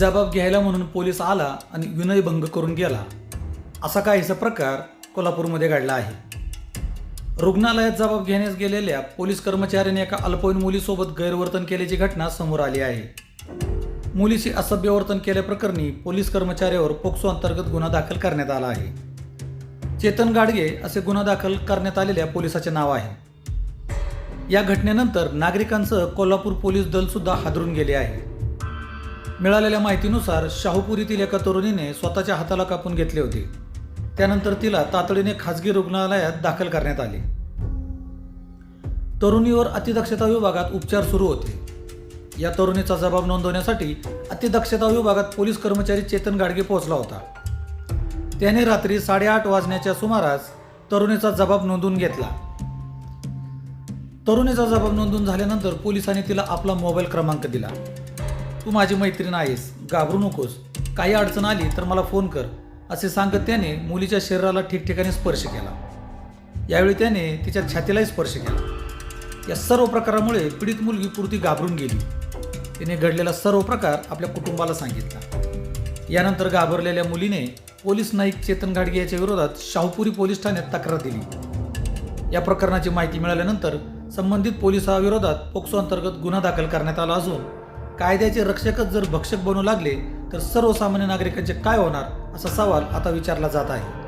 जबाब घ्यायला म्हणून पोलीस आला आणि विनयभंग करून गेला. असा काहीसा प्रकार कोल्हापूरमध्ये घडला आहे. रुग्णालयात जबाब घेण्यास गेलेल्या पोलीस कर्मचाऱ्याने एका अल्पवयीन मुलीसोबत गैरवर्तन केल्याची घटना समोर आली आहे. मुलीशी असभ्य वर्तन केल्याप्रकरणी पोलीस कर्मचाऱ्यावर पोक्सो अंतर्गत गुन्हा दाखल करण्यात आला आहे. चेतन गाडगे असे गुन्हा दाखल करण्यात आलेल्या पोलिसाचे नाव आहे. या घटनेनंतर नागरिकांसह कोल्हापूर पोलीस दल सुद्धा हादरून गेले आहे. मिळालेल्या माहितीनुसार शाहूपूर येथील एका तरुणीने स्वतःच्या हाताला कापून घेतले होते. त्यानंतर तिला तातडीने खाजगी रुग्णालयात दाखल करण्यात आले. तरुणीवर अतिदक्षता विभागात उपचार सुरू होते. या तरुणीचा जबाब नोंदवण्यासाठी अतिदक्षता विभागात पोलीस कर्मचारी चेतन गाडगे पोहोचला होता. त्याने रात्री साडेआठ वाजण्याच्या सुमारास तरुणीचा जबाब नोंदवून घेतला. तरुणीचा जबाब नोंदवून झाल्यानंतर पोलिसांनी तिला आपला मोबाईल क्रमांक दिला. तू माझी मैत्रीण आहेस. घाबरू नकोस. काही अडचण आली तर मला फोन कर. असे सांगत त्याने मुलीच्या शरीराला ठिकठिकाणी स्पर्श केला. यावेळी त्याने तिच्या छातीलाही स्पर्श केला. या सर्व प्रकारामुळे पीडित मुलगी पुरती घाबरून गेली. तिने घडलेला सर्व प्रकार आपल्या कुटुंबाला सांगितला. यानंतर घाबरलेल्या मुलीने पोलीस नाईक चेतन घाडगे याच्या विरोधात शाहपुरी पोलीस ठाण्यात तक्रार दिली. या प्रकरणाची माहिती मिळाल्यानंतर संबंधित पोलिसाविरोधात पोक्सो अंतर्गत गुन्हा दाखल करण्यात आला असून कायद्याचे रक्षकच जर भक्षक बनू लागले तर सर्वसामान्य नागरिकांचे काय होणार? असा सवाल आता विचारला जात आहे.